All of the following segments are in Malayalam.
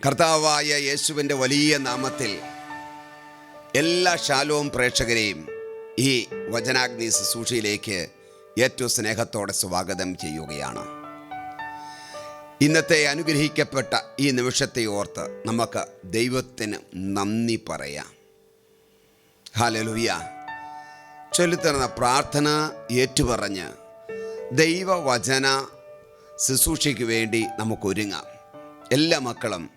കർത്താവായ യേശുവിന്റെ വലിയ നാമത്തിൽ എല്ലാ ശാലോം പ്രേക്ഷകരെയും ഈ വചനാഗ്നി ശുശ്രൂഷയിലേക്ക് ഏറ്റവും സ്നേഹത്തോടെ സ്വാഗതം ചെയ്യുകയാണ്. ഇന്നത്തെ അനുഗ്രഹിക്കപ്പെട്ട ഈ നിമിഷത്തെ ഓർത്ത് നമുക്ക് ദൈവത്തിന് നന്ദി പറയാം. ഹാലലുയ്യ ചൊല്ലിത്തരുന്ന പ്രാർത്ഥന ഏറ്റുപറഞ്ഞ് ദൈവവചന ശുശ്രൂഷയ്ക്ക് വേണ്ടി നമുക്കൊരുങ്ങാം. എല്ലാ മക്കളും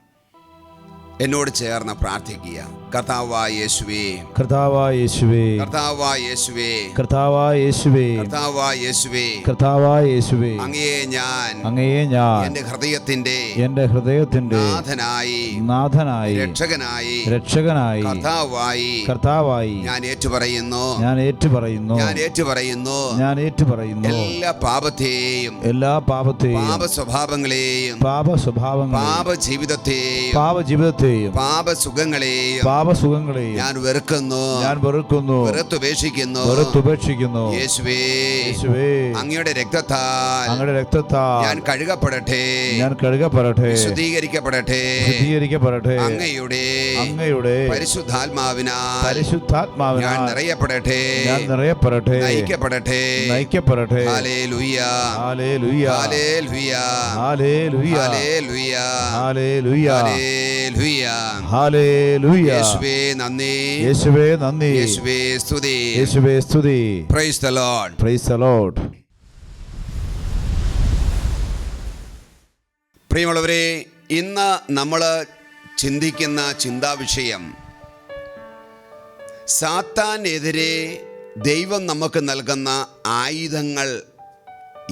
എന്നോട് ചേർന്ന് പ്രാർത്ഥിക്കുക. കർത്താവായ യേശുവേ. കർത്താവായ യേശുവേ. കർത്താവായ യേശുവേ. കർത്താവായ യേശുവേ. കർത്താവായ യേശുവേ. കർത്താവായ യേശുവേ. അങ്ങയെ ഞാൻ. അങ്ങയെ ഞാൻ. എന്റെ ഹൃദയത്തിന്റെ എന്റെ ഹൃദയത്തിന്റെ നാഥനായി. നാഥനായി. രക്ഷകനായി. രക്ഷകനായി. കർത്താവായി. കർത്താവായി. ഞാൻ ഏറ്റുപറയുന്നു. ഞാൻ ഏറ്റുപറയുന്നു. ഞാൻ ഏറ്റുപറയുന്നു. ഞാൻ ഏറ്റുപറയുന്നു. എല്ലാ പാപത്തെയും. എല്ലാ പാപത്തെയും. പാപ സ്വഭാവങ്ങളെയും പാപ സ്വഭാവങ്ങളെയും പാപ ജീവിതത്തെയും പാപ ജീവിതത്തെയും പാപ സുഖങ്ങളെയും പാപസുഖങ്ങളെയും ഞാൻ വെറുക്കുന്നു. ഞാൻ വെറുക്കുന്നു. വെറുത്തുപേക്ഷിക്കുന്നു. വെറുത്തുപേക്ഷിക്കുന്നു. യേശുവേ. യേശുവേ. അങ്ങയുടെ രക്തത്താൽ അങ്ങയുടെ രക്തത്താൽ ഞാൻ കഴുകപ്പെടട്ടെ. ഞാൻ കഴുകപ്പെടട്ടെ. ശുദ്ധീകരിക്കപ്പെടട്ടെ ശുദ്ധീകരിക്കപ്പെടട്ടെ അങ്ങയുടെ അങ്ങയുടെ പരിശുദ്ധാത്മാവിനാൽ ഞാൻ പരിശുദ്ധാത്മാവിനാൽ നിറയപ്പെടട്ടെ. ഞാൻ നിറയപ്പെടട്ടെ. നയിക്കപ്പെടട്ടെ. നയിക്കപ്പെടട്ടെ. Hallelujah hallelujah. Hallelujah hallelujah. Hallelujah hallelujah. Hallelujah hallelujah. യേശുവേ നന്ദി. യേശുവേ നന്ദി. യേശുവേ സ്തുതി. യേശുവേ സ്തുതി. Praise the lord praise the lord പ്രിയമുള്ളവരെ ഇന്ന് നമ്മൾ ചിന്തിക്കുന്ന ചിന്താവിഷയം സാത്താനെതിരെ ദൈവം നമുക്ക് നൽകുന്ന ആയുധങ്ങൾ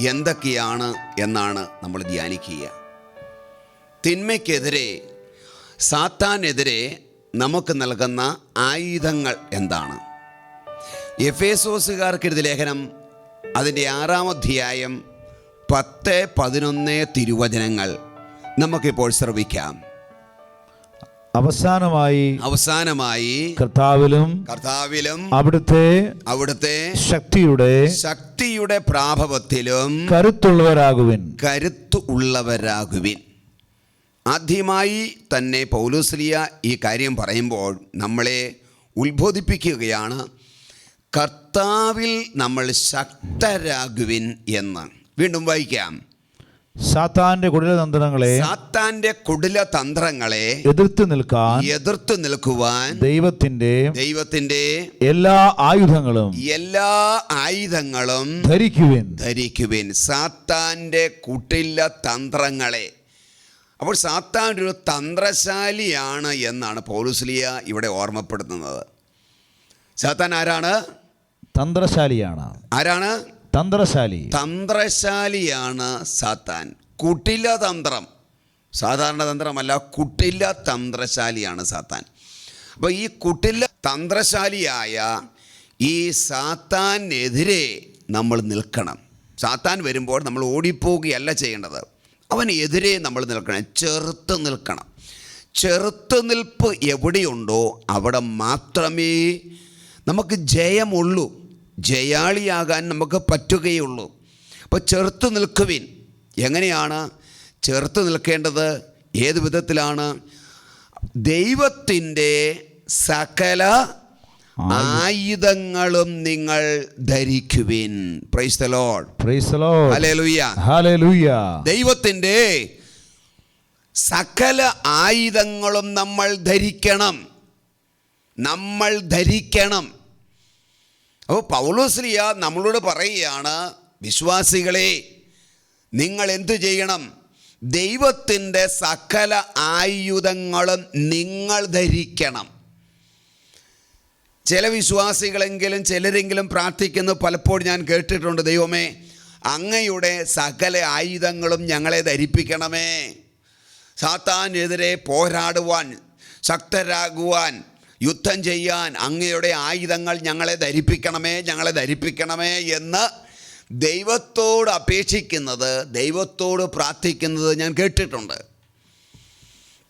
എന്തൊക്കെയാണ് എന്നാണ് നമ്മൾ ധ്യാനിക്കുക. തിന്മയ്ക്കെതിരെ സാത്താനെതിരെ നമുക്ക് നൽകുന്ന ആയുധങ്ങൾ എന്താണ്? എഫേസോസുകാർക്കെഴുതിയ ലേഖനം അതിന്റെ ആറാം അധ്യായം പത്ത് പതിനൊന്ന് തിരുവചനങ്ങൾ നമുക്കിപ്പോൾ ശ്രവിക്കാം. അവസാനമായി അവസാനമായി കർത്താവിലും കർത്താവിലും അവിടുത്തെ അവിടുത്തെ ശക്തിയുടെ ശക്തിയുടെ പ്രാഭവത്തിലും കരുത്തുള്ളവരാകുവിൻ. കരുത്ത് ഉള്ളവരാകുവിൻ. ആദ്യമായി തന്നെ പൗലോസ്ലിയ ഈ കാര്യം പറയുമ്പോൾ നമ്മളെ ഉത്ബോധിപ്പിക്കുകയാണ് കർത്താവിൽ നമ്മൾ ശക്തരാകുവിൻ എന്ന്. വീണ്ടും വായിക്കാം. സാത്താന്റെ കുടില തന്ത്രങ്ങളെ സാത്താന്റെ കുടില തന്ത്രങ്ങളെ എതിർത്ത് നിൽക്കാൻ എതിർത്ത് നിൽക്കുവാൻ ദൈവത്തിന്റെ ദൈവത്തിന്റെ എല്ലാ ആയുധങ്ങളും എല്ലാ ആയുധങ്ങളും ധരിക്കുവിൻ. ധരിക്കുവിൻ. സാത്താന്റെ കുടില തന്ത്രങ്ങളെ അപ്പോൾ സാത്താൻ ഒരു തന്ത്രശാലിയാണ് എന്നാണ് പൗലുസ്ലിയ ഇവിടെ ഓർമ്മപ്പെടുത്തുന്നത്. സാത്താൻ ആരാണ്? തന്ത്രശാലിയാണ്. ആരാണ്? തന്ത്രശാലി. തന്ത്രശാലിയാണ് സാത്താൻ. കുട്ടില തന്ത്രം. സാധാരണ തന്ത്രമല്ല കുട്ടില തന്ത്രശാലിയാണ് സാത്താൻ. അപ്പോൾ ഈ കുട്ടില തന്ത്രശാലിയായ ഈ സാത്താനെതിരെ നമ്മൾ നിൽക്കണം. സാത്താൻ വരുമ്പോൾ നമ്മൾ ഓടിപ്പോവുകയല്ല ചെയ്യേണ്ടത്. അവനെതിരെ നമ്മൾ നിൽക്കണം ചെറുത്ത് നിൽക്കണം. ചെറുത്ത് നിൽപ്പ് എവിടെയുണ്ടോ അവിടെ മാത്രമേ നമുക്ക് ജയമുള്ളൂ. ജയാളിയാകാൻ നമുക്ക് പറ്റുകയുള്ളൂ. അപ്പോൾ ചെറുത്ത് നിൽക്കുവിൻ. എങ്ങനെയാണ്? ചെറുത്ത് നിൽക്കേണ്ടത് ഏത് വിധത്തിലാണ്? ദൈവത്തിന്റെ സകല ആയുധങ്ങളും നിങ്ങൾ ധരിക്കുവിൻ. Praise the lord praise the lord hallelujah hallelujah ദൈവത്തിന്റെ സകല ആയുധങ്ങളും നമ്മൾ ധരിക്കണം. നമ്മൾ ധരിക്കണം. അപ്പോൾ പൗലോസ്ലിയ നമ്മളോട് പറയുകയാണ് വിശ്വാസികളെ നിങ്ങൾ എന്തു ചെയ്യണം? ദൈവത്തിന്റെ സകല ആയുധങ്ങളും നിങ്ങൾ ധരിക്കണം. ചില വിശ്വാസികളെങ്കിലും ചിലരെങ്കിലും പ്രാർത്ഥിക്കുന്നു. പലപ്പോഴും ഞാൻ കേട്ടിട്ടുണ്ട് ദൈവമേ അങ്ങയുടെ സകല ആയുധങ്ങളും ഞങ്ങളെ ധരിപ്പിക്കണമേ. സാത്താനെതിരെ പോരാടുവാൻ ശക്തരാകുവാൻ യുദ്ധം ചെയ്യാൻ അങ്ങയുടെ ആയുധങ്ങൾ ഞങ്ങളെ ധരിപ്പിക്കണമേ ഞങ്ങളെ ധരിപ്പിക്കണമേ എന്ന് ദൈവത്തോട് അപേക്ഷിക്കുന്നത് ദൈവത്തോട് പ്രാർത്ഥിക്കുന്നത് ഞാൻ കേട്ടിട്ടുണ്ട്.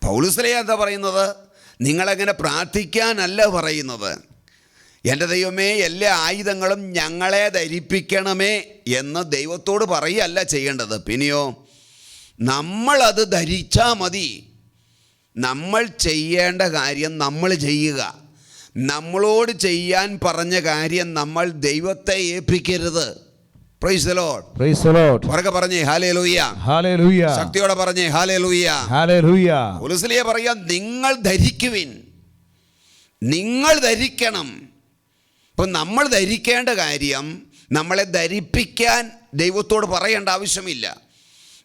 പൗലുസലേ എന്താ പറയുന്നത്? നിങ്ങളങ്ങനെ പ്രാർത്ഥിക്കാനല്ല പറയുന്നത്? എന്റെ ദൈവമേ എല്ലാ ആയുധങ്ങളും ഞങ്ങളെ ധരിപ്പിക്കണമേ എന്ന് ദൈവത്തോട് പറയുകയല്ല ചെയ്യേണ്ടത്. പിന്നെയോ നമ്മളത് ധരിച്ചാൽ മതി. നമ്മൾ ചെയ്യേണ്ട കാര്യം നമ്മൾ ചെയ്യുക. നമ്മളോട് ചെയ്യാൻ പറഞ്ഞ കാര്യം നമ്മൾ ദൈവത്തെ ഏൽപ്പിക്കരുത്. ശക്തിയോടെ പറഞ്ഞേ പറയാം നിങ്ങൾ ധരിക്കുവിൻ. നിങ്ങൾ ധരിക്കണം. ഇപ്പം നമ്മൾ ധരിക്കേണ്ട കാര്യം നമ്മളെ ധരിപ്പിക്കാൻ ദൈവത്തോട് പറയേണ്ട ആവശ്യമില്ല.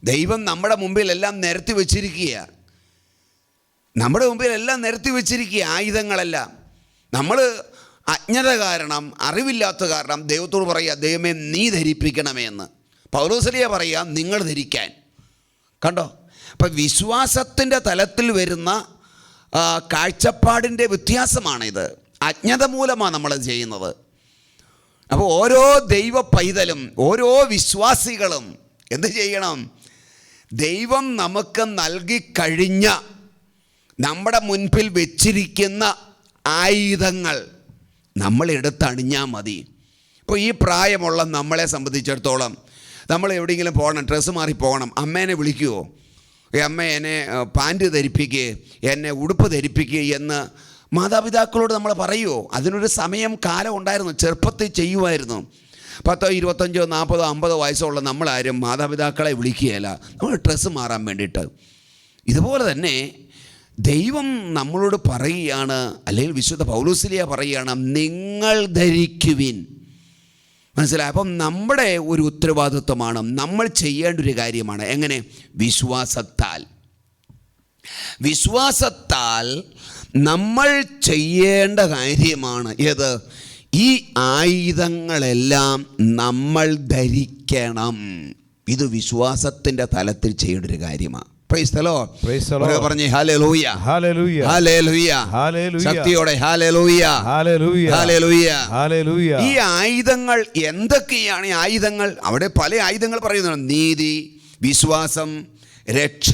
ദൈവം നമ്മുടെ മുമ്പിലെല്ലാം നിരത്തി വച്ചിരിക്കുക നമ്മുടെ മുമ്പിലെല്ലാം നിരത്തി വച്ചിരിക്കുക ആയുധങ്ങളെല്ലാം. നമ്മൾ അജ്ഞത കാരണം അറിവില്ലാത്ത കാരണം ദൈവത്തോട് പറയുക ദൈവമേ നീ ധരിപ്പിക്കണമേ എന്ന്. പൗലോസലിയ പറയുക നിങ്ങൾ ധരിക്കാൻ. കണ്ടോ? അപ്പം വിശ്വാസത്തിന്റെ തലത്തിൽ വരുന്ന കാഴ്ചപ്പാടിന്റെ വ്യത്യാസമാണിത്. അജ്ഞത മൂലമാണ് നമ്മൾ ചെയ്യുന്നത്. അപ്പോൾ ഓരോ ദൈവ പൈതലും ഓരോ വിശ്വാസികളും എന്ത് ചെയ്യണം? ദൈവം നമുക്ക് നൽകി കഴിഞ്ഞ നമ്മുടെ മുൻപിൽ വെച്ചിരിക്കുന്ന ആയുധങ്ങൾ നമ്മൾ എടുത്തണിഞ്ഞാൽ മതി. ഇപ്പോൾ ഈ പ്രായമുള്ള നമ്മളെ സംബന്ധിച്ചിടത്തോളം നമ്മൾ എവിടെയെങ്കിലും പോകണം ഡ്രസ്സ് മാറി പോകണം അമ്മേനെ വിളിക്കുമോ അമ്മ എന്നെ പാന്റ് ധരിപ്പിക്കുക എന്നെ ഉടുപ്പ് ധരിപ്പിക്കുക എന്ന് മാതാപിതാക്കളോട് നമ്മൾ പറയുമോ അതിനൊരു സമയം കാലം ഉണ്ടായിരുന്നു ചെറുപ്പത്തിൽ ചെയ്യുമായിരുന്നു. പത്തോ ഇരുപത്തഞ്ചോ നാൽപ്പതോ അമ്പതോ വയസ്സുള്ള നമ്മളാരും മാതാപിതാക്കളെ വിളിക്കുകയല്ല. നമ്മൾ ഡ്രസ്സ് മാറാൻ വേണ്ടിയിട്ട്. ഇതുപോലെ തന്നെ ദൈവം നമ്മളോട് പറയുകയാണ് അല്ലെങ്കിൽ വിശുദ്ധ പൗലൂസിലിയ പറയുകയാണ് നിങ്ങൾ ധരിക്കുവിൻ. മനസ്സിലായി? അപ്പം നമ്മുടെ ഒരു ഉത്തരവാദിത്വമാണ് നമ്മൾ ചെയ്യേണ്ട ഒരു കാര്യമാണ്. എങ്ങനെ? വിശ്വാസത്താൽ. വിശ്വാസത്താൽ നമ്മൾ ചെയ്യേണ്ട കാര്യമാണ് ഏത്? ഈ ആയുധങ്ങളെല്ലാം നമ്മൾ ധരിക്കണം. ഇത് വിശ്വാസത്തിന്റെ തലത്തിൽ ചെയ്യേണ്ട ഒരു കാര്യമാണ് ഈ ആയുധങ്ങൾ എന്തൊക്കെയാണ് ഈ ആയുധങ്ങൾ? അവിടെ പല ആയുധങ്ങൾ പറയുന്നുണ്ട്. നീതി വിശ്വാസം രക്ഷ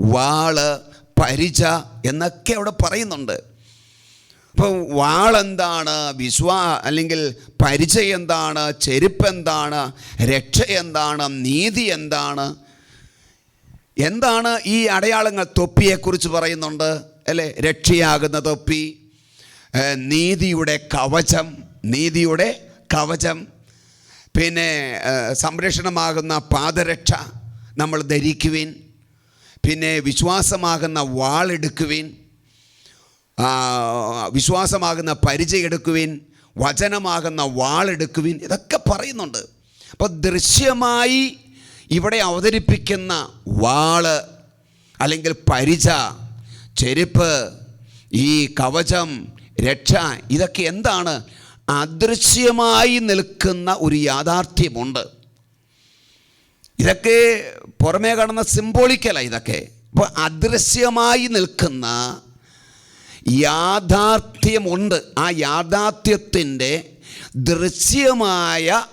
വാൾ പരിച എന്നൊക്കെ അവിടെ പറയുന്നുണ്ട്. അപ്പോൾ വാളെന്താണ്? വിശ്വാ അല്ലെങ്കിൽ പരിച എന്താണ് ചെരുപ്പ് എന്താണ് രക്ഷ എന്താണ് നീതി എന്താണ് എന്താണ് ഈ അടയാളങ്ങൾ തൊപ്പിയെക്കുറിച്ച് പറയുന്നുണ്ട്? അല്ലേ? രക്ഷയാകുന്ന തൊപ്പി നീതിയുടെ കവചം നീതിയുടെ കവചം പിന്നെ സംരക്ഷണമാകുന്ന പാദരക്ഷ നമ്മൾ ധരിക്കുവിൻ. പിന്നെ വിശ്വാസമാകുന്ന വാളെടുക്കുവിൻ വിശ്വാസമാകുന്ന പരിചയം എടുക്കുവിൻ വചനമാകുന്ന വാളെടുക്കുവിൻ ഇതൊക്കെ പറയുന്നുണ്ട്. അപ്പോൾ ദൃശ്യമായി ഇവിടെ അവതരിപ്പിക്കുന്ന വാൾ അല്ലെങ്കിൽ പരിച ചെരുപ്പ് ഈ കവചം രക്ഷ ഇതൊക്കെ എന്താണ്? അദൃശ്യമായി നിൽക്കുന്ന ഒരു യാഥാർത്ഥ്യമുണ്ട്. ഇതൊക്കെ പുറമേ കാണുന്ന സിംബോളിക്കല ഇതൊക്കെ. അപ്പോൾ അദൃശ്യമായി നിൽക്കുന്ന യാഥാർത്ഥ്യമുണ്ട്. ആ യാഥാർത്ഥ്യത്തിന്റെ ദൃശ്യമായ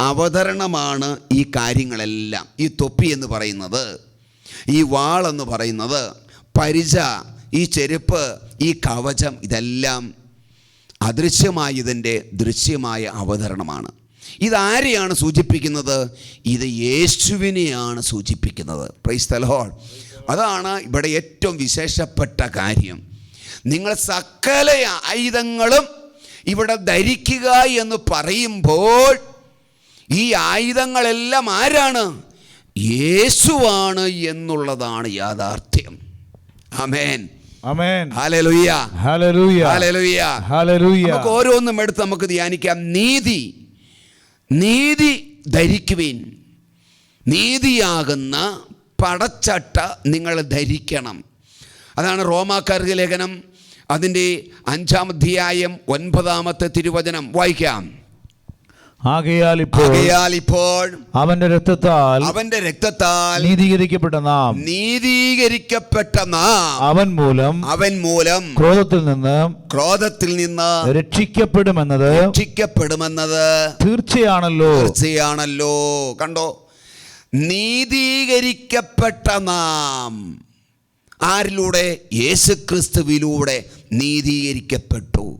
അവതരണമാണ് ഈ കാര്യങ്ങളെല്ലാം. ഈ തൊപ്പി എന്ന് പറയുന്നത് ഈ വാളെന്ന് പറയുന്നത് പരിച ഈ ചെരുപ്പ് ഈ കവചം ഇതെല്ലാം അദൃശ്യമായതിന്റെ ദൃശ്യമായ അവതരണമാണ്. ഇതാരെയാണ് സൂചിപ്പിക്കുന്നത്? ഇത് യേശുവിനെയാണ് സൂചിപ്പിക്കുന്നത്. പ്രൈസ് തലഹോൾ അതാണ് ഇവിടെ ഏറ്റവും വിശേഷപ്പെട്ട കാര്യം. നിങ്ങൾ സകല ആയുധങ്ങളും ഇവിടെ ധരിക്കുക എന്ന് പറയുമ്പോൾ ഈ ആയുധങ്ങളെല്ലാം ആരാണ്? യേശുവാണ് എന്നുള്ളതാണ് യാഥാർത്ഥ്യം. അമേൻ നമുക്ക് ഓരോന്നും എടുത്ത് നമുക്ക് ധ്യാനിക്കാം. നീതി. നീതി ധരിക്കുവിൻ. നീതിയാകുന്ന പടച്ചട്ട നിങ്ങൾ ധരിക്കണം. അതാണ് റോമാക്കാർക്ക് ലേഖനം. അതിന്റെ അഞ്ചാം അധ്യായം ഒൻപതാമത്തെ തിരുവചനം വായിക്കാം. ആകയാൽ ഇപ്പോൾ ഇപ്പോൾ അവന്റെ രക്തത്താൽ അവന്റെ രക്തത്താൽ നീതീകരിക്കപ്പെട്ട നാം. നീതീകരിക്കപ്പെട്ട നാം അവൻ മൂലം അവൻ മൂലം ക്രോധത്തിൽ നിന്ന് ക്രോധത്തിൽ നിന്ന് രക്ഷിക്കപ്പെടുമെന്നത് രക്ഷിക്കപ്പെടുമെന്നത്. തീർച്ചയാണല്ലോ. തീർച്ചയാണല്ലോ. കണ്ടോ? നീതീകരിക്കപ്പെട്ട നാം ആരിലൂടെ? യേശുക്രിസ്തുവിലൂടെ നീതീകരിക്കപ്പെട്ടു.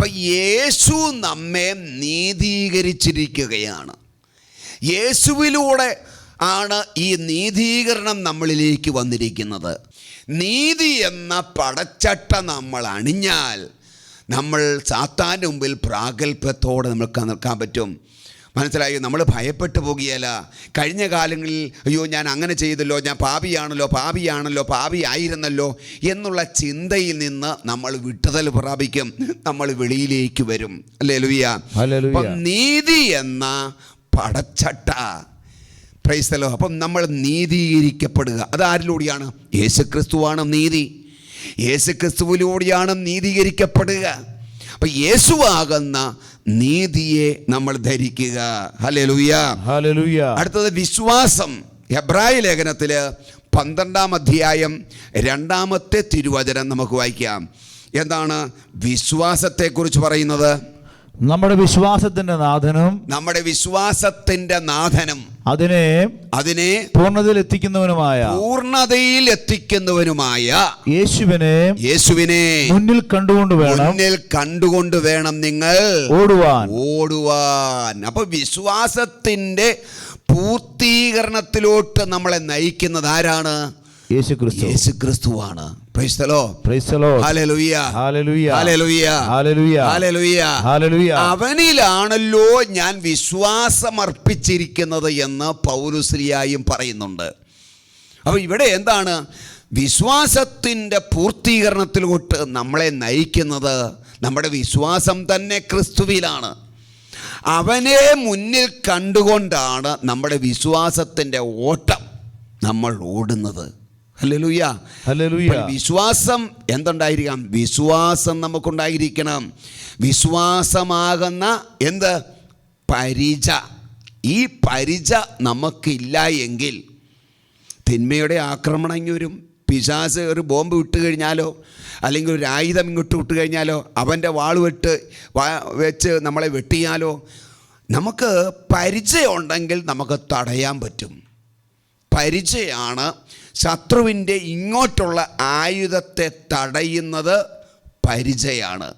അപ്പൊ യേശു നമ്മെ നീതീകരിച്ചിരിക്കുകയാണ്. യേശുവിലൂടെ ആണ് ഈ നീതീകരണം നമ്മളിലേക്ക് വന്നിരിക്കുന്നത്. നീതി എന്ന പടച്ചട്ട നമ്മൾ അണിഞ്ഞാൽ നമ്മൾ സാത്താന്റെ മുമ്പിൽ പ്രാഗൽഭ്യത്തോടെ നമുക്ക് നിൽക്കാൻ പറ്റും. മനസ്സിലായോ? നമ്മൾ ഭയപ്പെട്ടു പോകുകയല്ല. കഴിഞ്ഞ കാലങ്ങളിൽ അയ്യോ ഞാൻ അങ്ങനെ ചെയ്തല്ലോ ഞാൻ പാപിയാണല്ലോ പാപിയാണല്ലോ പാപി ആയിരുന്നല്ലോ എന്നുള്ള ചിന്തയിൽ നിന്ന് നമ്മൾ വിട്ടുതൽ പ്രാപിക്കും. നമ്മൾ വെളിയിലേക്ക് വരും. അല്ലേ ലുവിയ. നീതി എന്ന പടച്ചട്ട. പ്രൈസ്തലോ അപ്പം നമ്മൾ നീതീകരിക്കപ്പെടുക. അതാരിലൂടെയാണ് യേശു യേശുക്രിസ്തുവാണ് നീതി. യേശുക്രിസ്തുവിലൂടെയാണ് നീതീകരിക്കപ്പെടുക. അപ്പം യേശുവാകുന്ന നീതിയെ നമ്മൾ ധരിക്കുക. ഹലേ ഹല്ലേലൂയ. അടുത്തത് വിശ്വാസം. ഹെബ്രായ ലേഖനത്തിൽ പന്ത്രണ്ടാം അധ്യായം രണ്ടാമത്തെ തിരുവചനം നമുക്ക് വായിക്കാം. എന്താണ് വിശ്വാസത്തെക്കുറിച്ച് പറയുന്നത്? നമ്മുടെ വിശ്വാസത്തിന്റെ നാഥനും നമ്മുടെ വിശ്വാസത്തിന്റെ നാഥനും അതിനെ അതിനെ പൂർണതയിൽ എത്തിക്കുന്നവനുമായ പൂർണതയിൽ എത്തിക്കുന്നവനുമായ യേശുവിനെ യേശുവിനെ മുന്നിൽ കണ്ടുകൊണ്ട് വേണം മുന്നിൽ കണ്ടുകൊണ്ട് വേണം നിങ്ങൾ ഓടുവാൻ. ഓടുവാൻ. അപ്പൊ വിശ്വാസത്തിന്റെ പൂർത്തീകരണത്തിലോട്ട് നമ്മളെ നയിക്കുന്നത് ആരാണ്? യേശു ക്രിസ്തു യേശു ക്രിസ്തുവാണ് praise the lord praise the lord hallelujah hallelujah hallelujah hallelujah hallelujah hallelujah അവനിലാണല്ലോ ഞാൻ വിശ്വാസമർപ്പിച്ചിരിക്കുന്നത് എന്ന് പൗരുശ്രീയായും പറയുന്നുണ്ട്. അപ്പോൾ ഇവിടെ എന്താണ്? വിശ്വാസത്തിന്റെ പൂർത്തീകരണത്തിലോട്ട് നമ്മളെ നയിക്കുന്നത് നമ്മുടെ വിശ്വാസം തന്നെ ക്രിസ്തുവിലാണ്. അവനെ മുന്നിൽ കണ്ടുകൊണ്ടാണ് നമ്മുടെ വിശ്വാസത്തിന്റെ ഓട്ടം നമ്മൾ ഓടുന്നത്. വിശ്വാസം എന്തുണ്ടായിരിക്കാം വിശ്വാസം നമുക്കുണ്ടായിരിക്കണം. വിശ്വാസമാകുന്ന എന്ത്? പരിച. ഈ പരിച നമുക്കില്ല എങ്കിൽ തിന്മയുടെ ആക്രമണം ഇങ്ങ് വരും. പിശാസ് ഒരു ബോംബ് വിട്ട് കഴിഞ്ഞാലോ അല്ലെങ്കിൽ ഒരു ആയുധം ഇങ്ങോട്ട് വിട്ട് കഴിഞ്ഞാലോ അവന്റെ വാൾ വെട്ട് വെച്ച് നമ്മളെ വെട്ടിയാലോ നമുക്ക് പരിചയമുണ്ടെങ്കിൽ നമുക്ക് തടയാൻ പറ്റും. പരിചയമാണ് ശത്രുവിന്റെ ഇങ്ങോട്ടുള്ള ആയുധത്തെ തടയുന്നത് പരിചയമാണ്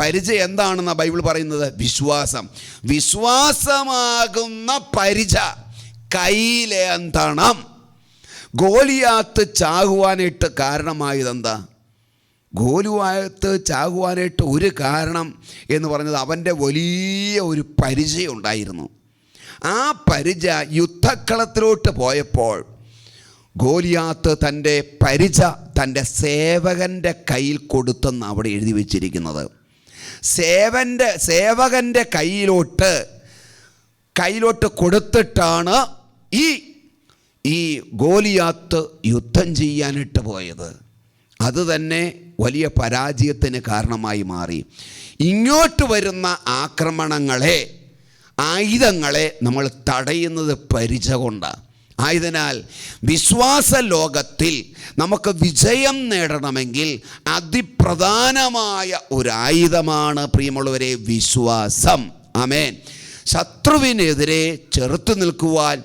പരിചയം എന്താണെന്ന ബൈബിൾ പറയുന്നത്? വിശ്വാസം. വിശ്വാസമാകുന്ന പരിച കയ്യിലേന്തണം ഗോലിയാത്ത് ചാകുവാനായിട്ട് കാരണമായതെന്താ ഗോലുവായത്ത് ചാകുവാനായിട്ട് ഒരു കാരണം എന്ന് പറഞ്ഞത് അവന്റെ വലിയ ഒരു പരിചയം ഉണ്ടായിരുന്നു. ആ പരിച യുദ്ധക്കളത്തിലോട്ട് പോയപ്പോൾ ഗോലിയാത്ത് തന്റെ പരിച തന്റെ സേവകന്റെ കയ്യിൽ കൊടുത്തെന്ന് അവിടെ എഴുതി വച്ചിരിക്കുന്നത്. സേവന്റെ സേവകന്റെ കയ്യിലോട്ട് കയ്യിലോട്ട് കൊടുത്തിട്ടാണ് ഈ ഈ ഗോലിയാത്ത് യുദ്ധം ചെയ്യാനിട്ട് പോയത്. അത് തന്നെ വലിയ പരാജയത്തിന് കാരണമായി മാറി. ഇങ്ങോട്ട് വരുന്ന ആക്രമണങ്ങളെ ആയുധങ്ങളെ നമ്മൾ തടയുന്നത് പരിച കൊണ്ടാണ്. ആയതിനാൽ വിശ്വാസ ലോകത്തിൽ നമുക്ക് വിജയം നേടണമെങ്കിൽ അതിപ്രധാനമായ ഒരു ആയുധമാണ് പ്രിയമുള്ളവരെ വിശ്വാസം. ആമേൻ. ശത്രുവിനെതിരെ ചെറുത്തു നിൽക്കുവാൻ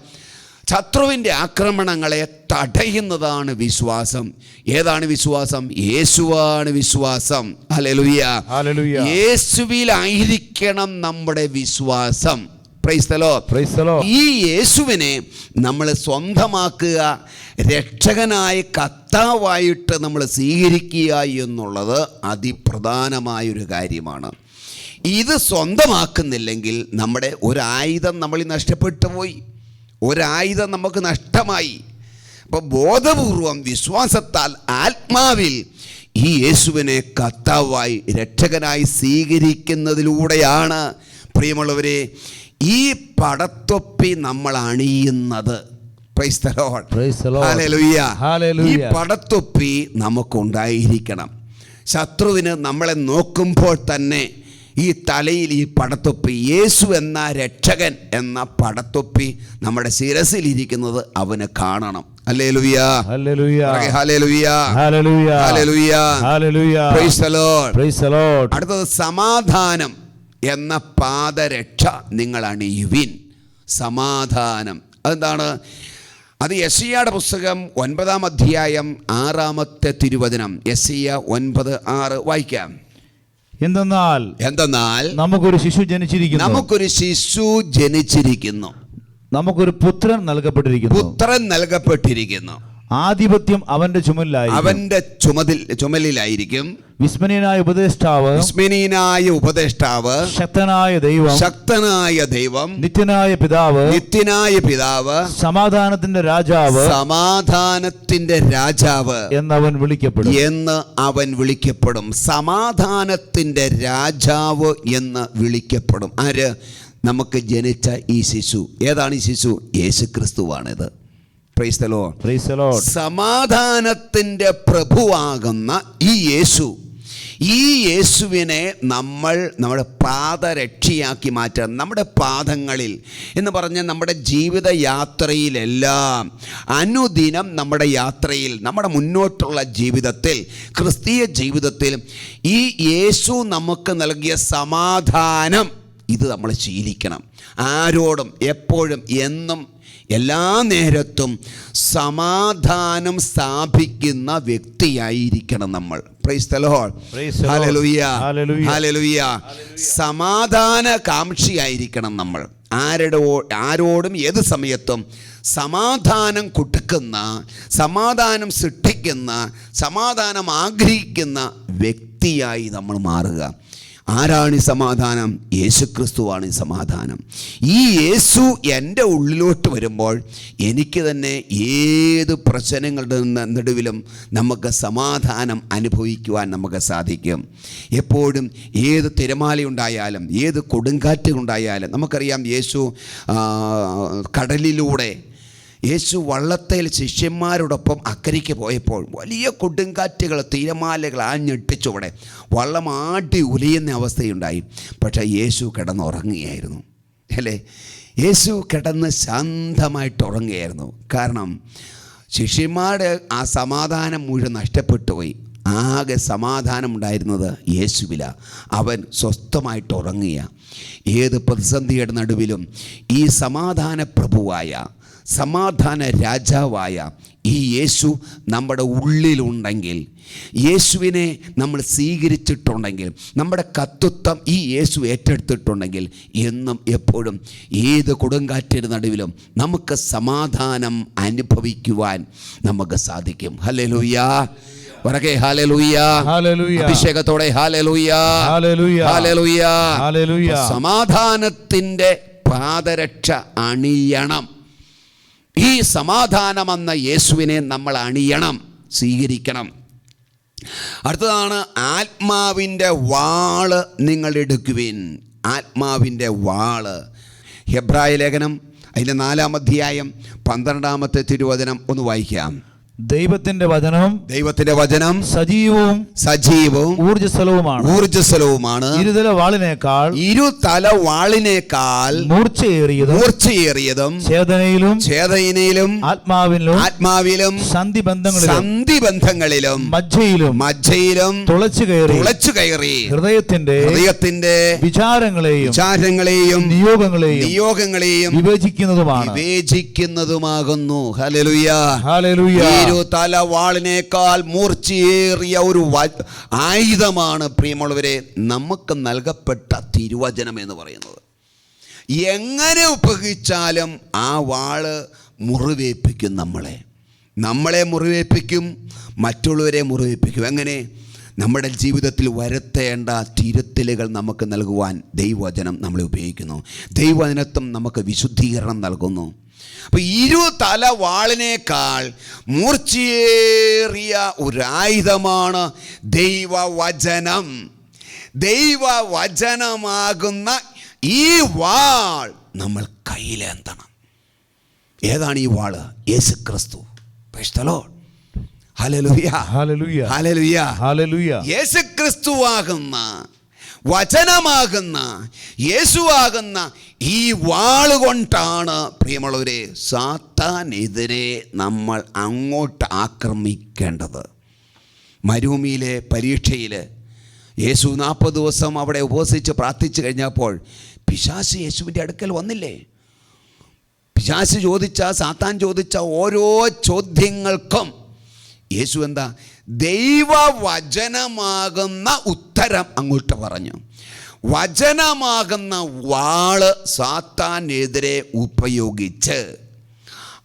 ശത്രുവിന്റെ ആക്രമണങ്ങളെ തടയുന്നതാണ് വിശ്വാസം. ഏതാണ് വിശ്വാസം? യേശുവാണ് വിശ്വാസം. യേശുവിലായിരിക്കണം നമ്മുടെ വിശ്വാസം. ഈ യേശുവിനെ നമ്മൾ സ്വന്തമാക്കുക രക്ഷകനായ കർത്താവായിട്ട് നമ്മൾ സ്വീകരിക്കുക എന്നുള്ളത് അതിപ്രധാനമായൊരു കാര്യമാണ്. ഇത് സ്വന്തമാക്കുന്നില്ലെങ്കിൽ നമ്മുടെ ഒരായുധം നമ്മൾ നഷ്ടപ്പെട്ടു പോയി. ഒരായുധം നമുക്ക് നഷ്ടമായി. അപ്പോൾ ബോധപൂർവം വിശ്വാസത്താൽ ആത്മാവിൽ ഈ യേശുവിനെ കർത്താവായി രക്ഷകനായി സ്വീകരിക്കുന്നതിലൂടെയാണ്. പ്രിയമുള്ളവരെ ഈ പടത്തൊപ്പി നമ്മൾ അണിയുന്നത്. ഈ പടത്തൊപ്പി നമുക്കുണ്ടായിരിക്കണം. ശത്രുവിന് നമ്മളെ നോക്കുമ്പോൾ തന്നെ ഈ തലയിൽ ഈ പടത്തൊപ്പി യേശു എന്ന രക്ഷകൻ എന്ന പടത്തൊപ്പി നമ്മുടെ ശിരസിലിരിക്കുന്നത് അവന് കാണണം. അടുത്തത് സമാധാനം. എന്ന പാദരക്ഷ നിങ്ങൾ അണിയുവിൻ. സമാധാനം. അതെന്താണ്? അത് യസിയയുടെ പുസ്തകം ഒൻപതാം അധ്യായം ആറാമത്തെ തിരുവചനം. യസിയ ഒൻപത് ആറ് വായിക്കാം. എന്തെന്നാൽ എന്തെന്നാൽ നമുക്കൊരു ശിശു ജനിച്ചിരിക്കുന്നു. നമുക്കൊരു ശിശു ജനിച്ചിരിക്കുന്നു. നമുക്കൊരു പുത്രൻ നൽകപ്പെട്ടിരിക്കുന്നു. പുത്രൻ നൽകപ്പെട്ടിരിക്കുന്നു. ആധിപത്യം അവന്റെ ചുമലിലായി അവന്റെ ചുമതിൽ ചുമലിലായിരിക്കും. വിസ്മനീയനായ ഉപദേഷ്ടാവ് വിസ്മനീയനായ ഉപദേഷ്ടാവ് ശക്തനായ ദൈവം ശക്തനായ ദൈവം നിത്യനായ പിതാവ് നിത്യനായ പിതാവ് സമാധാനത്തിന്റെ രാജാവ് സമാധാനത്തിന്റെ രാജാവ് എന്നവൻ വിളിക്കപ്പെടും. എന്ന് അവൻ വിളിക്കപ്പെടും. സമാധാനത്തിന്റെ രാജാവ് എന്ന് വിളിക്കപ്പെടും. ആര്? നമുക്ക് ജനിച്ച ഈ ശിശു. ഏതാണ് ഈ ശിശു? യേശു പ്രൈസ്തലോ Praise the Lord. സമാധാനത്തിന്റെ പ്രഭുവാകുന്ന ഈ യേശു ഈ യേശുവിനെ നമ്മൾ നമ്മുടെ പാദരക്ഷിയാക്കി മാറ്റണം നമ്മുടെ പാദങ്ങളിൽ എന്ന് പറഞ്ഞാൽ നമ്മുടെ ജീവിത യാത്രയിലെല്ലാം അനുദിനം നമ്മുടെ യാത്രയിൽ നമ്മുടെ മുന്നോട്ടുള്ള ജീവിതത്തിൽ ക്രിസ്തീയ ജീവിതത്തിൽ ഈ യേശു നമുക്ക് നൽകിയ സമാധാനം ഇത് നമ്മൾ ശീലിക്കണം. ആരോടും എപ്പോഴും എന്നും എല്ലാ നേരത്തും സമാധാനം സ്ഥാപിക്കുന്ന വ്യക്തിയായിരിക്കണം നമ്മൾ. സമാധാന കാക്ഷിയായിരിക്കണം നമ്മൾ. ആരുടെ ആരോടും ഏത് സമയത്തും സമാധാനം കൊടുക്കുന്ന സമാധാനം സൃഷ്ടിക്കുന്ന സമാധാനം ആഗ്രഹിക്കുന്ന വ്യക്തിയായി നമ്മൾ മാറുക. ആരാണ് ഈ സമാധാനം? യേശു ക്രിസ്തുവാണ് ഈ സമാധാനം. ഈ യേശു എന്റെ ഉള്ളിലോട്ട് വരുമ്പോൾ എനിക്ക് തന്നെ ഏത് പ്രശ്നങ്ങളുടെ നടുവിലും നമുക്ക് സമാധാനം അനുഭവിക്കുവാൻ നമുക്ക് സാധിക്കും. എപ്പോഴും ഏത് തിരമാലയുണ്ടായാലും ഏത് കൊടുങ്കാറ്റുണ്ടായാലും നമുക്കറിയാം യേശു കടലിലൂടെ യേശു വള്ളത്തേൽ ശിഷ്യന്മാരോടൊപ്പം അക്കരയ്ക്ക് പോയപ്പോൾ വലിയ കൊടുങ്കാറ്റുകൾ തിരമാലകൾ ആഞ്ഞിട്ടിച്ചുവിടെ വള്ളം ആട്ടി ഉലിയുന്ന അവസ്ഥയുണ്ടായി. പക്ഷേ യേശു കിടന്നുറങ്ങുകയായിരുന്നു. അല്ലേ? യേശു കിടന്ന് ശാന്തമായിട്ട് ഉറങ്ങുകയായിരുന്നു. കാരണം ശിഷ്യന്മാരുടെ ആ സമാധാനം മുഴുവൻ നഷ്ടപ്പെട്ടു പോയി ആകെ സമാധാനം ഉണ്ടായിരുന്നത് യേശുവില. അവൻ സ്വസ്ഥമായിട്ട് ഉറങ്ങുക ഏത് പ്രതിസന്ധിയുടെ നടുവിലും ഈ സമാധാന പ്രഭുവായ സമാധാന രാജാവായ ഈ യേശു നമ്മുടെ ഉള്ളിലുണ്ടെങ്കിൽ യേശുവിനെ നമ്മൾ സ്വീകരിച്ചിട്ടുണ്ടെങ്കിൽ നമ്മുടെ കത്തുത്വം ഈ യേശു ഏറ്റെടുത്തിട്ടുണ്ടെങ്കിൽ എന്നും എപ്പോഴും ഏത് കൊടുങ്കാറ്റിന് നടുവിലും നമുക്ക് സമാധാനം അനുഭവിക്കുവാൻ നമുക്ക് സാധിക്കും. ഹലേ ലൂയ്യാ Hallelujah. അഭിഷേകത്തോടെ. സമാധാനത്തിന്റെ പാദരക്ഷ അണിയണം. ഈ സമാധാനമെന്ന യേശുവിനെ നമ്മൾ അണിയണം സ്വീകരിക്കണം. അടുത്തതാണ് ആത്മാവിന്റെ വാൾ നിങ്ങൾ എടുക്കുവിൻ. ആത്മാവിന്റെ വാൾ. ഹെബ്രായ ലേഖനം അതിന്റെ നാലാം അധ്യായം പന്ത്രണ്ടാമത്തെ തിരുവചനം ഒന്ന് വായിക്കാം. ദൈവത്തിന്റെ വചനം ദൈവത്തിന്റെ വചനം സജീവവും സജീവവും ഊർജസ്വലവുമാണ്. ഊർജസ്വലവുമാണ്. ഇരുതല വാളിനേക്കാൾ ഇരുതല വാളിനേക്കാൾ മൂർച്ചയേറിയതും മൂർച്ചയേറിയതും ചേതനയിലും ചേതനയിലും ആത്മാവിലും ആത്മാവിലും സന്ധി ബന്ധങ്ങളിലും സന്ധിബന്ധങ്ങളിലും മജ്ജയിലും മജ്ജയിലും തുളച്ചു കയറി തുളച്ചു കയറി ഹൃദയത്തിന്റെ ഹൃദയത്തിന്റെ വിചാരങ്ങളെയും വിചാരങ്ങളെയും നിയോഗങ്ങളെയും നിയോഗങ്ങളെയും വിവേചിക്കുന്നതുമാണ്. വിവേചിക്കുന്നതുമാകുന്നു. ഹലലുയ ഹാലലൂയ ഇരു തലവാളിനേക്കാൾ മൂർച്ചയേറിയ ഒരു ആയുധമാണ് പ്രിയമുള്ളവരെ നമുക്ക് നൽകപ്പെട്ട തിരുവചനം എന്ന് പറയുന്നത്. എങ്ങനെ ഉപയോഗിച്ചാലും ആ വാൾ മുറിവേൽപ്പിക്കും നമ്മളെ. നമ്മളെ മുറിവേൽപ്പിക്കും മറ്റുള്ളവരെ മുറിവേൽപ്പിക്കും. എങ്ങനെ? നമ്മുടെ ജീവിതത്തിൽ വരുത്തേണ്ട തിരുത്തലുകൾ നമുക്ക് നൽകുവാൻ ദൈവവചനം നമ്മളെ ഉപയോഗിക്കുന്നു. ദൈവവചനത്വം നമുക്ക് വിശുദ്ധീകരണം നൽകുന്നു. അപ്പോൾ ഇരു തല വാളിനേക്കാൾ മൂർച്ചയേറിയ ഒരായുധമാണ് ദൈവവചനം. ദൈവവചനമാകുന്ന ഈ വാൾ നമ്മൾ കയ്യിലേന്തണം ഏതാണ് ഈ വാൾ? യേശു ക്രിസ്തു ഹലലുയ ഹല്ലേലൂയ ഹലലുയ യേശു യേശുക്രിസ്തുവാകുന്ന വചനമാകുന്ന യേശുവാകുന്ന ഈ വാളുകൊണ്ടാണ് പ്രിയമുള്ളവരെ സാത്താനെതിരെ നമ്മൾ അങ്ങോട്ട് ആക്രമിക്കേണ്ടത്. മരുഭൂമിയിലെ പരീക്ഷയിൽ യേശു നാൽപ്പത് ദിവസം അവിടെ ഉപവസിച്ച് പ്രാർത്ഥിച്ചു കഴിഞ്ഞപ്പോൾ പിശാശ് യേശുവിന്റെ അടുക്കൽ വന്നില്ലേ? പിശാശ് ചോദിച്ച സാത്താൻ ചോദിച്ച ഓരോ ചോദ്യങ്ങൾക്കും യേശു എന്താ? ദൈവവചനമാകുന്ന ഉത്തരം അങ്ങോട്ട് പറഞ്ഞു. വചനമാകുന്ന വാൾ സാത്താനെതിരെ ഉപയോഗിച്ച്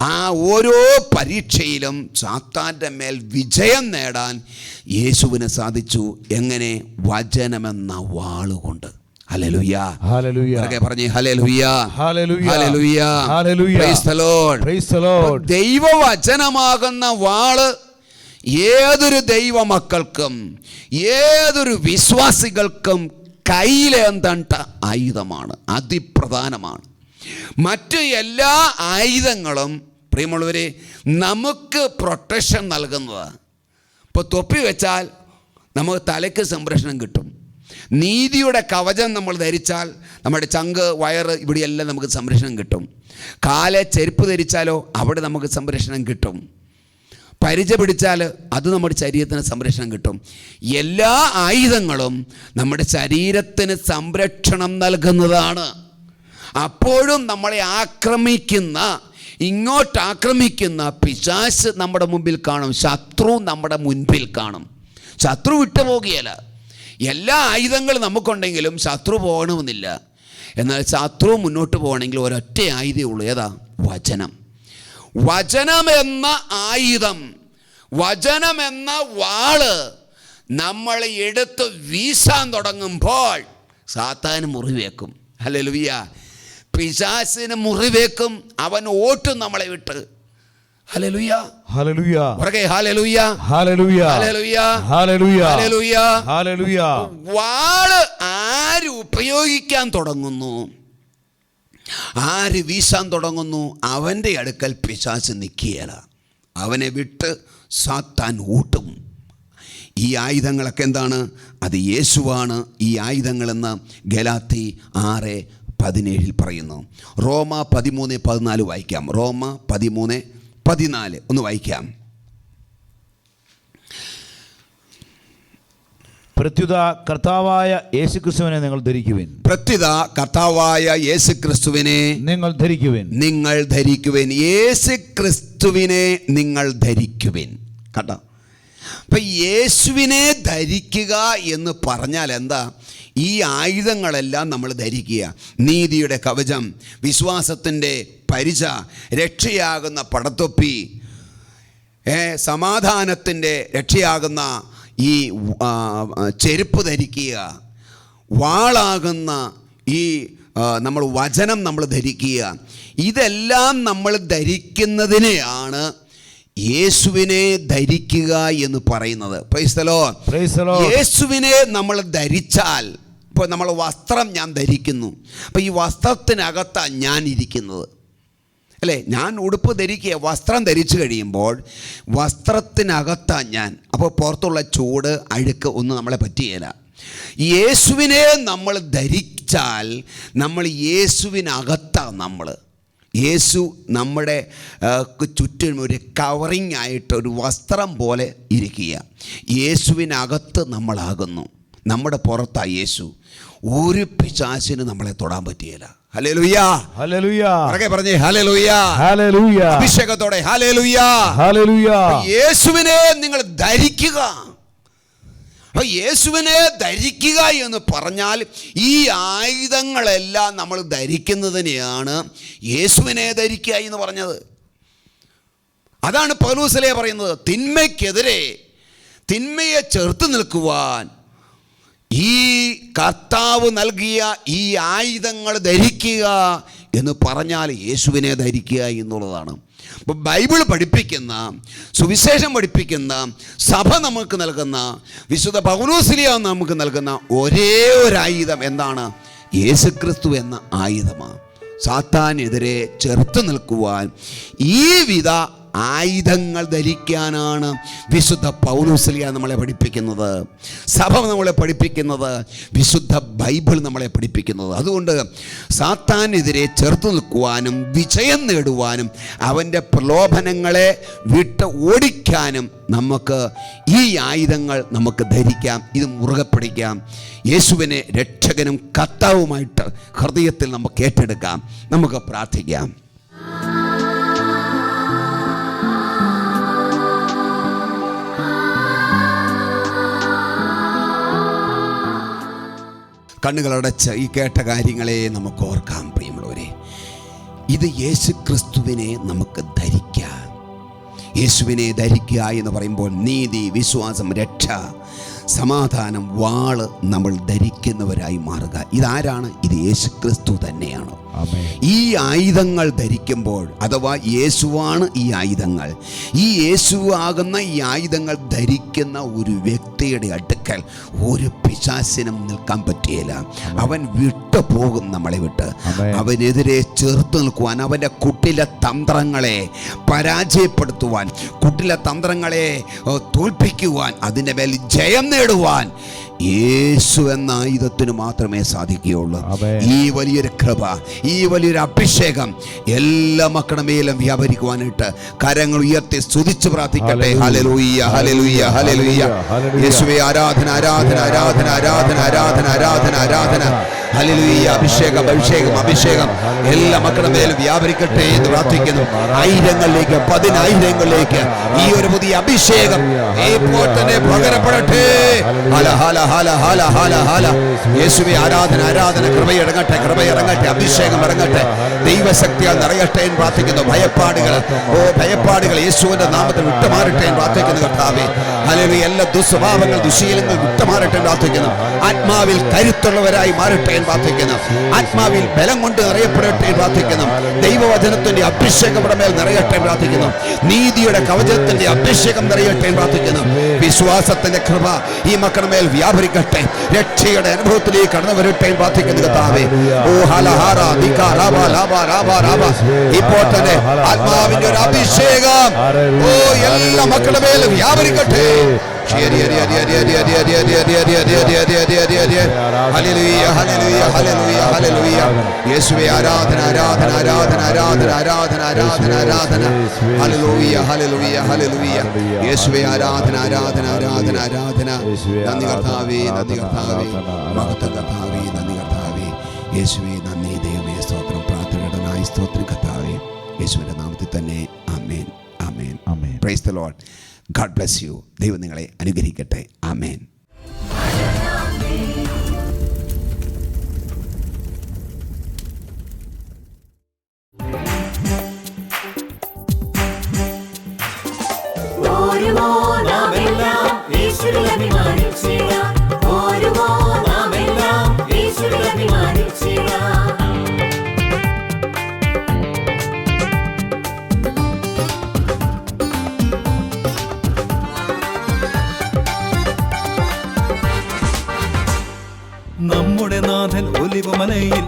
ആ ഓരോ പരീക്ഷയിലും സാത്താന്റെ മേൽ വിജയം നേടാൻ യേശുവിന് സാധിച്ചു. എങ്ങനെ? വചനമെന്ന വാളുകൊണ്ട്. ദൈവവചനമാകുന്ന വാൾ ഏതൊരു ദൈവമക്കൾക്കും ഏതൊരു വിശ്വാസികൾക്കും കയ്യിലേന്തണ്ട ആയുധമാണ് അതിപ്രധാനമാണ്. മറ്റ് എല്ലാ ആയുധങ്ങളും പ്രിയമുള്ളവരെ നമുക്ക് പ്രൊട്ടക്ഷൻ നൽകുന്നതാണ്. ഇപ്പോൾ തൊപ്പി വെച്ചാൽ നമുക്ക് തലയ്ക്ക് സംരക്ഷണം കിട്ടും. നീതിയുടെ കവചം നമ്മൾ ധരിച്ചാൽ നമ്മുടെ ചങ്ക് വയറ് ഇവിടെയെല്ലാം നമുക്ക് സംരക്ഷണം കിട്ടും. കാലെ ചെരുപ്പ് ധരിച്ചാലോ അവിടെ നമുക്ക് സംരക്ഷണം കിട്ടും. പരിച പിടിച്ചാൽ അത് നമ്മുടെ ശരീരത്തിന് സംരക്ഷണം കിട്ടും. എല്ലാ ആയുധങ്ങളും നമ്മുടെ ശരീരത്തിന് സംരക്ഷണം നൽകുന്നതാണ്. അപ്പോഴും നമ്മളെ ആക്രമിക്കുന്ന ഇങ്ങോട്ട് ആക്രമിക്കുന്ന പിശാശ് നമ്മുടെ മുമ്പിൽ കാണും. ശത്രു നമ്മുടെ മുൻപിൽ കാണും. ശത്രു വിട്ടു പോകുകയല്ല എല്ലാ ആയുധങ്ങളും നമുക്കുണ്ടെങ്കിലും ശത്രു പോകണമെന്നില്ല. എന്നാൽ ശത്രു മുന്നോട്ട് പോകണമെങ്കിൽ ഒരൊറ്റ ആയുധേ ഉള്ളൂ. ഏതാ? വചനം. വചനമെന്ന ആയുധം വചനമെന്ന വാൾ നമ്മൾ എടുത്ത് വീശാൻ തുടങ്ങുമ്പോൾ സാത്താന് മുറിവേക്കും. അല്ലെ ലുവിയ പിശാസിന് മുറിവേക്കും അവൻ ഓട്ടും നമ്മളെ വിട്ട്. വാൾ ആര് ഉപയോഗിക്കാൻ തുടങ്ങുന്നു? ആര് വീശാൻ തുടങ്ങുന്നു? അവന്റെ അടുക്കൽ പിശാച്ച് നിൽക്കുകയില്ല അവനെ വിട്ട് സാത്താൻ ഊട്ടും. ഈ ആയുധങ്ങളൊക്കെ എന്താണ്? അത് യേശുവാണ്. ഈ ആയുധങ്ങളെന്ന് ഗലാത്തി ആറ് പതിനേഴിൽ പറയുന്നു. റോമ പതിമൂന്ന് പതിനാല് വായിക്കാം. റോമ പതിമൂന്ന് പതിനാല് ഒന്ന് വായിക്കാം. പ്രത്യുത കർത്താവായ യേശുക്രിസ്തുവിനെ നിങ്ങൾ ധരിക്കുവിൻ. പ്രത്യുത കർത്താവായ യേശുക്രിസ്തുവിനെ നിങ്ങൾ ധരിക്കുവിൻ. നിങ്ങൾ ധരിക്കുവിൻ. യേശുക്രിസ്തുവിനെ നിങ്ങൾ ധരിക്കുവിൻ. കേട്ടോ അപ്പം യേശുവിനെ ധരിക്കുക എന്ന് പറഞ്ഞാൽ എന്താ? ഈ ആയുധങ്ങളെല്ലാം നമ്മൾ ധരിക്കുക. നീതിയുടെ കവചം വിശ്വാസത്തിന്റെ പരിച രക്ഷയാകുന്ന പടത്തൊപ്പി സമാധാനത്തിന്റെ രക്ഷയാകുന്ന ഈ ചെരുപ്പ് ധരിക്കുക. വാളാകുന്ന ഈ നമ്മൾ വചനം നമ്മൾ ധരിക്കുക. ഇതെല്ലാം നമ്മൾ ധരിക്കുന്നതിനെയാണ് യേശുവിനെ ധരിക്കുക എന്ന് പറയുന്നത്. യേശുവിനെ നമ്മൾ ധരിച്ചാൽ ഇപ്പോൾ നമ്മൾ വസ്ത്രം ഞാൻ ധരിക്കുന്നു. അപ്പോൾ ഈ വസ്ത്രത്തിനകത്താണ് ഞാൻ ഇരിക്കുന്നത്. അല്ലേ? ഞാൻ ഉടുപ്പ് ധരിക്കുക വസ്ത്രം ധരിച്ചു കഴിയുമ്പോൾ വസ്ത്രത്തിനകത്താണ് ഞാൻ. അപ്പോൾ പുറത്തുള്ള ചൂട് അഴുക്ക് ഒന്നും നമ്മളെ പറ്റിയേല. യേശുവിനെ നമ്മൾ ധരിച്ചാൽ നമ്മൾ യേശുവിനകത്താണ് നമ്മൾ. യേശു നമ്മുടെ ചുറ്റും ഒരു കവറിങ് ആയിട്ട് ഒരു വസ്ത്രം പോലെ ഇരിക്കുക. യേശുവിനകത്ത് നമ്മളാകുന്നു. നമ്മുടെ പുറത്താണ് യേശു. ഒരു പിശാശിന് നമ്മളെ തൊടാൻ പറ്റിയല്ല അഭിഷേകത്തോടെ യേശുവിനെ നിങ്ങൾ ധരിക്കുക. അപ്പൊ യേശുവിനെ ധരിക്കുക എന്ന് പറഞ്ഞാൽ ഈ ആയുധങ്ങളെല്ലാം നമ്മൾ ധരിക്കുന്നതിനെയാണ് യേശുവിനെ ധരിക്കുക എന്ന് പറഞ്ഞത്. അതാണ് പൗലൂസലെ പറയുന്നത് തിന്മയ്ക്കെതിരെ തിന്മയെ ചെറുത്ത് നിൽക്കുവാൻ ഈ കർത്താവ് നൽകിയ ഈ ആയുധങ്ങൾ ധരിക്കുക എന്ന് പറഞ്ഞാൽ യേശുവിനെ ധരിക്കുക എന്നുള്ളതാണ്. അപ്പോൾ ബൈബിൾ പഠിപ്പിക്കുന്ന സുവിശേഷം പഠിപ്പിക്കുന്ന സഭ നമുക്ക് നൽകുന്ന വിശുദ്ധ പൗനോസിലിയ നമുക്ക് നൽകുന്ന ഒരേ ഒരു ആയുധം എന്താണ്? യേശുക്രിസ്തു എന്ന ആയുധമാണ്. സാത്താനെതിരെ ചെറുത്തു നിൽക്കുവാൻ ഈ വിധ ആയുധങ്ങൾ ധരിക്കാനാണ് വിശുദ്ധ പൗലോസ്ലിയ നമ്മളെ പഠിപ്പിക്കുന്നത്. സഭ നമ്മളെ പഠിപ്പിക്കുന്നത് വിശുദ്ധ ബൈബിൾ നമ്മളെ പഠിപ്പിക്കുന്നത്. അതുകൊണ്ട് സാത്താനെതിരെ ചെറുത്തു നിൽക്കുവാനും വിജയം നേടുവാനും അവന്റെ പ്രലോഭനങ്ങളെ വിട്ട് ഓടിക്കാനും നമുക്ക് ഈ ആയുധങ്ങൾ നമുക്ക് ധരിക്കാം. ഇത് മുറുകെ പിടിക്കാം. യേശുവിനെ രക്ഷകനും കർത്താവുമായിട്ട് ഹൃദയത്തിൽ നമുക്ക് ഏറ്റെടുക്കാം. നമുക്ക് പ്രാർത്ഥിക്കാം. കണ്ണുകളടച്ച് ഈ കേട്ട കാര്യങ്ങളെ നമുക്ക് ഓർക്കാം പ്രിയമുള്ളവരെ. ഇത് യേശു ക്രിസ്തുവിനെ നമുക്ക് ധരിക്കാം. യേശുവിനെ ധരിക്കുക എന്ന് പറയുമ്പോൾ നീതി വിശ്വാസം രക്ഷ സമാധാനം വാൾ നമ്മൾ ധരിക്കുന്നവരായി മാറുക. ഇതാരാണ്? ഇത് യേശു ക്രിസ്തു തന്നെയാണ്? ഈ ആയുധങ്ങൾ ധരിക്കുമ്പോൾ അഥവാ യേശുവാണ് ഈ ആയുധങ്ങൾ ഈ യേശുവാകുന്ന ഈ ആയുധങ്ങൾ ധരിക്കുന്ന ഒരു വ്യക്തിയുടെ അടുക്കൽ ഒരു പിശാസിനും നിൽക്കാൻ പറ്റിയില്ല. അവൻ വിട്ടു പോകും നമ്മളെ വിട്ട്. അവനെതിരെ ചേർത്ത് നിൽക്കുവാൻ അവന്റെ കുട്ടിലെ തന്ത്രങ്ങളെ പരാജയപ്പെടുത്തുവാൻ കുട്ടിലെ തന്ത്രങ്ങളെ തോൽപ്പിക്കുവാൻ അതിന്റെ മേൽ ജയം നേടുവാൻ യേശു എന്ന ആയുധത്തിന് മാത്രമേ സാധിക്കുകയുള്ളൂ. ഈ വലിയൊരു കൃപ ഈ വലിയൊരു അഭിഷേകം എല്ലാ മക്കളുടെ മേലും വ്യാപരിക്കുവാനായിട്ട് കരങ്ങൾ ഉയർത്തി സ്തുതിച്ച് പ്രാർത്ഥിക്കട്ടെ. ഹല്ലേലൂയ. ഹല്ലേലൂയ യേശുവെ യേശുവേ ആരാധന ആരാധന ആരാധന ആരാധന ആരാധന ആരാധന ആരാധന. ഹല്ലേലൂയ. അഭിഷേകം അഭിഷേകം അഭിഷേകം. എല്ലാ മക്കളുടെ മേലും വ്യാപരിക്കട്ടെ എന്ന് പ്രാർത്ഥിക്കുന്നു. ആയിരങ്ങളിലേക്ക് പതിനായിരങ്ങളിലേക്ക് ഈ ഒരു പുതിയ അഭിഷേകം ഇപ്പോൾ തന്നെ പകരപ്പെടട്ടെ. ഹല ഹല ഹല ഹല ഹല ഹല. യേശുവെ ആരാധന ആരാധന. കൃപയിറങ്ങട്ടെ കൃപയിറങ്ങട്ടെ. അഭിഷേകം ഇറങ്ങട്ടെ. ദൈവശക്തിയാൽ നിറയട്ടെ എന്ന് പ്രാർത്ഥിക്കുന്നു. ഭയപ്പാടുകൾ ഓ ഭയപ്പാടുകൾ യേശുവിന്റെ നാമത്തിൽ വിട്ടുമാറട്ടെ എന്ന് പ്രാർത്ഥിക്കുന്നു കർത്താവെ. അല്ലെങ്കിൽ എല്ലാ ദുസ്വഭാവങ്ങൾ ദുശീലങ്ങൾ വിട്ടുമാറട്ടെ എന്ന് പ്രാർത്ഥിക്കുന്നു. ആത്മാവിൽ കരുത്തുള്ളവരായി മാറട്ടെ. എന്ന് പ്രാർത്ഥിക്കുന്നു. ആത്മാവിൽ ബലം കൊണ്ട് നിറയപ്പെടട്ടെ പ്രാർത്ഥിക്കുന്നു. ദൈവവചനത്തിന്റെ അഭിഷേകം മേൽ നിറയട്ടെ പ്രാർത്ഥിക്കുന്നു. നീതിയുടെ കവചത്തിന്റെ അഭിഷേകം നിറയട്ടെ പ്രാർത്ഥിക്കുന്നു. വിശ്വാസത്തിന്റെ കൃപ ഈ മക്കളുടെ മേൽ വ്യാപരിക്കട്ടെ. രക്ഷയുടെ അനുഭവത്തിലേക്ക് കടന്നു വരട്ടെ പ്രാർത്ഥിക്കുന്നു കർത്താവേ. ഓ ഹലഹാര ഇപ്പോൾ തന്നെ ആത്മാവിന്റെ ഒരു അഭിഷേകം. ഓ എല്ലാ മക്കളുടെ മേൽ വ്യാപരിക്കട്ടെ. യേശുവേ ആരാധന ആരാധന ആരാധന ആരാധന ആരാധന ആരാധന ആരാധന ഹലലൂയ ഹലലൂയ ഹലലൂയ യേശുവേ ആരാധന ആരാധന ആരാധന ആരാധന നന്ദി കർത്താവേ നന്ദി കർത്താവേ മഹത്വ കർത്താവേ നന്ദി കർത്താവേ യേശുവേ നന്ദി ദൈവമേ സ്തോത്രം പ്രാർത്ഥനയുടനായി സ്തോത്രം കർത്താവേ യേശുവിന്റെ നാമത്തിൽ തന്നെ അമേൻ അമേൻ അമേൻ praise the lord god bless you ദൈവം നിങ്ങളെ അനുഗ്രഹിക്കട്ടെ. ആമേൻ. ഓരുമോ നാമെല്ലാം അഭിമാനിച്ചിടാം ഓരുമോ നാമെല്ലാം യേശുവിൽ അഭിമാനിച്ചിടാം ശിവമനയിൽ